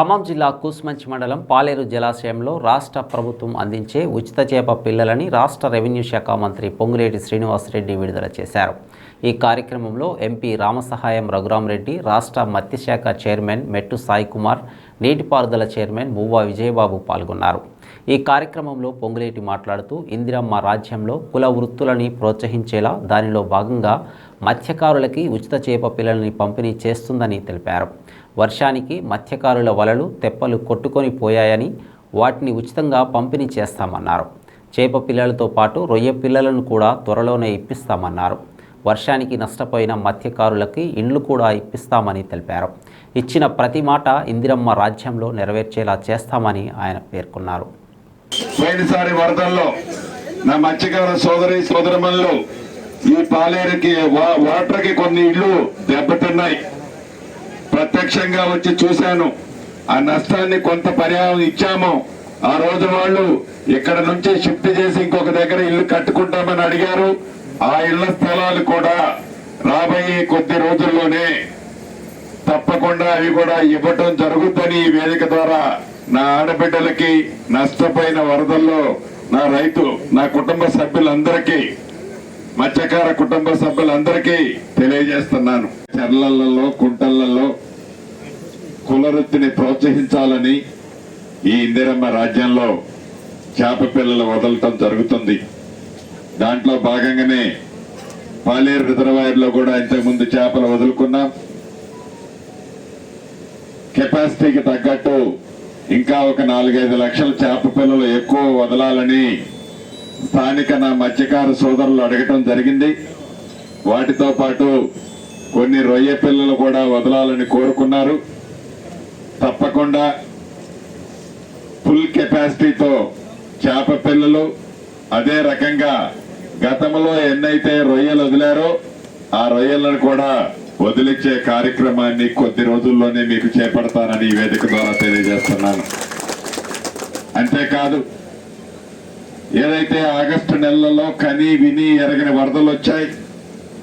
ఖమ్మం జిల్లా కూస్మంచి మండలం పాలేరు జలాశయంలో రాష్ట్ర ప్రభుత్వం అందించే ఉచిత చేప పిల్లలని రాష్ట్ర రెవెన్యూ శాఖ మంత్రి పొంగులేటి శ్రీనివాసరెడ్డి విడుదల చేశారు. ఈ కార్యక్రమంలో ఎంపీ రామసహాయం రఘురామరెడ్డి రాష్ట్ర మత్స్యశాఖ చైర్మన్ మెట్టు సాయి కుమార్ నీటిపారుదల చైర్మన్ మువ్వా విజయబాబు పాల్గొన్నారు. ఈ కార్యక్రమంలో పొంగులేటి మాట్లాడుతూ ఇందిరమ్మ రాజ్యంలో కుల వృత్తులని ప్రోత్సహించేలా దానిలో భాగంగా మత్స్యకారులకి ఉచిత చేప పిల్లల్ని పంపిణీ చేస్తుందని తెలిపారు. వర్షానికి మత్స్యకారుల వలలు తెప్పలు కొట్టుకొని పోయాయని వాటిని ఉచితంగా పంపిణీ చేస్తామన్నారు. చేప పిల్లలతో పాటు రొయ్య పిల్లలను కూడా త్వరలోనే ఇప్పిస్తామన్నారు. వర్షానికి నష్టపోయిన మత్స్యకారులకి ఇండ్లు కూడా ఇప్పిస్తామని తెలిపారు. ఇచ్చిన ప్రతి మాట ఇందిరమ్మ రాజ్యంలో నెరవేర్చేలా చేస్తామని ఆయన పేర్కొన్నారు. పోయినసారి వరదల్లో నా మత్స్యకార సోదరి సోదరమణులు ఈ పాలేరుకి వాటర్కి కొన్ని ఇళ్ళు దెబ్బతిన్నాయి. ప్రత్యక్షంగా వచ్చి చూశాను. ఆ నష్టాన్ని కొంత పరిహారం ఇచ్చాము. ఆ రోజు వాళ్ళు ఇక్కడ నుంచి షిఫ్ట్ చేసి ఇంకొక దగ్గర ఇల్లు కట్టుకుంటామని అడిగారు. ఆ ఇళ్ళ స్థలాలు కూడా రాబోయే కొద్ది రోజుల్లోనే తప్పకుండా అవి కూడా ఇవ్వటం జరుగుద్దని ఈ వేదిక ద్వారా నా ఆడబిడ్డలకి నష్టపోయిన వరదల్లో నా రైతు నా కుటుంబ సభ్యులందరికీ మత్స్యకార కుటుంబ సభ్యులందరికీ తెలియజేస్తున్నాను. చెర్లలలో కుంటలలో కులవృత్తిని ప్రోత్సహించాలని ఈ ఇందిరమ్మ రాజ్యంలో చేప పిల్లలు వదలటం జరుగుతుంది. దాంట్లో భాగంగానే పాలేరు రిజర్వాయర్లో కూడా ఇంతకుముందు చేపలు వదులుకున్నాం. కెపాసిటీకి తగ్గట్టు ఇంకా ఒక నాలుగైదు లక్షల చేప పిల్లలు ఎక్కువ వదలాలని స్థానిక నా మత్స్యకార సోదరులు అడగటం జరిగింది. వాటితో పాటు కొన్ని రొయ్య పిల్లలు కూడా వదలాలని కోరుకున్నారు. తప్పకుండా ఫుల్ కెపాసిటీతో చేప పిల్లలు అదే రకంగా గతంలో ఎన్నైతే రొయ్యలు వదిలారో ఆ రొయ్యలను కూడా వదిలిచ్చే కార్యక్రమాన్ని కొద్ది రోజుల్లోనే మీకు చేపడతానని ఈ వేదిక ద్వారా తెలియజేస్తున్నాను. అంతేకాదు ఏదైతే ఆగస్టు నెలలో కని విని ఎరగని వరదలు వచ్చాయి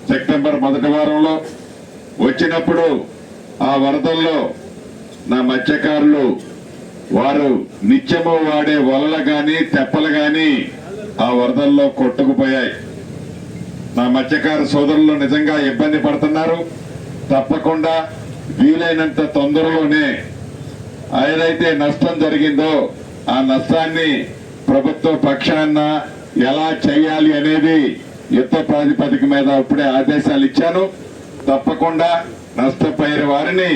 సెప్టెంబర్ మొదటి వారంలో వచ్చినప్పుడు ఆ వరదల్లో నా మత్స్యకారులు వారు నిత్యము వాడే వలలు కానీ తెప్పలు కానీ ఆ వరదల్లో కొట్టుకుపోయాయి. నా మత్స్యకారు సోదరులు నిజంగా ఇబ్బంది పడుతున్నారు. తప్పకుండా వీలైనంత తొందరలోనే ఏదైతే నష్టం జరిగిందో ఆ నష్టాన్ని ప్రభుత్వ పక్షాన ఎలా చేయాలి అనేది యుద్ధ ప్రాతిపదిక మీద ఇప్పుడే ఆదేశాలు ఇచ్చాను. తప్పకుండా నష్టపోయిన వారిని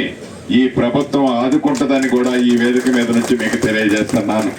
ఈ ప్రభుత్వం ఆదుకుంటుందని కూడా ఈ వేదిక మీద నుంచి మీకు తెలియజేస్తున్నాను.